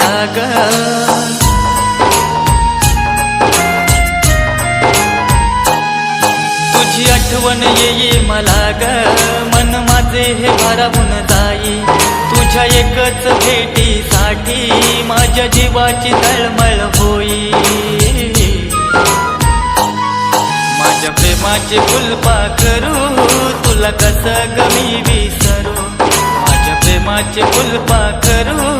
मला ग तुझी आठवण येई मला ग. मन माझे हे भारावून जाई. तुझ्या एकच भेटीसाठी माझ्या जीवाची तळमळ होई. माझ्या प्रेमाचे फुलपा करू तुला कसं गमी विसरू? माझ्या प्रेमाचे फुलपा करू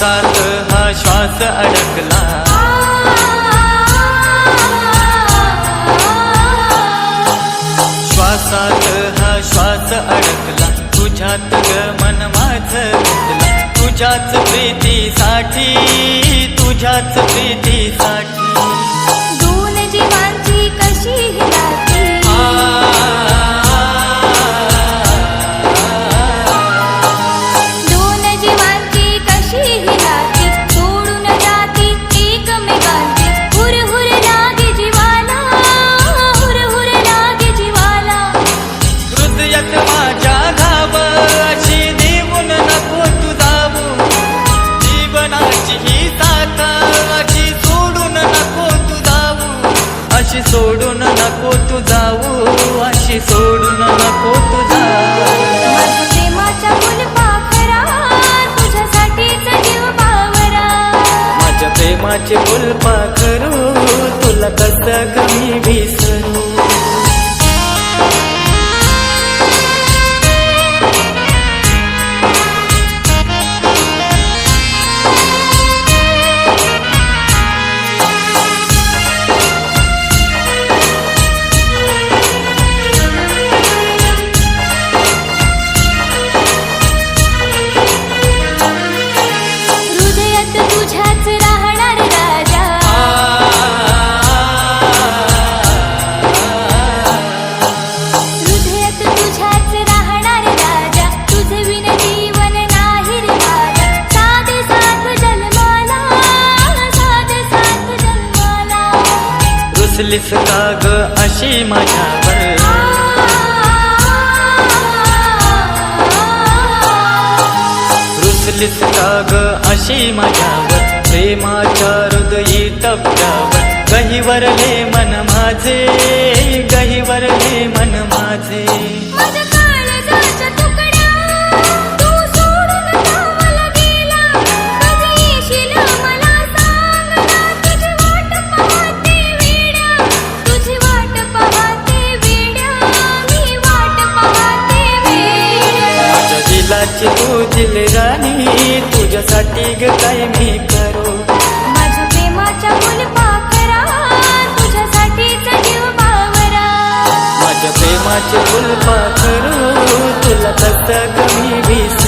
श्वासात हा श्वास अडकला. श्वासात हा श्वास अडकला. तुझ्यात ग मन माझ तुझ्याच प्रीतीसाठी तुझ्याच प्रीतीसाठी. सोडून नको तू जाऊ माझ्या प्रेमाच्या तुझ्यासाठीच जीव माझ्या प्रेमाचे करू तुला कस कमी विसरू रुसलीस का ग अशी माझ्यावर. रुसलीस का ग अशी माझ्यावर. प्रेमाच्या हृदयी टप्प्यावर गहीवरले मन माझे गहीवरले मन माझे तुझ्यासाठी ग काय मी करू. माझ्या प्रेमाच्या फुलपाखरा तुझ्यासाठीच जीव बावरा माझ्या प्रेमाचे फुलपा करू तुला कस कमी विसरू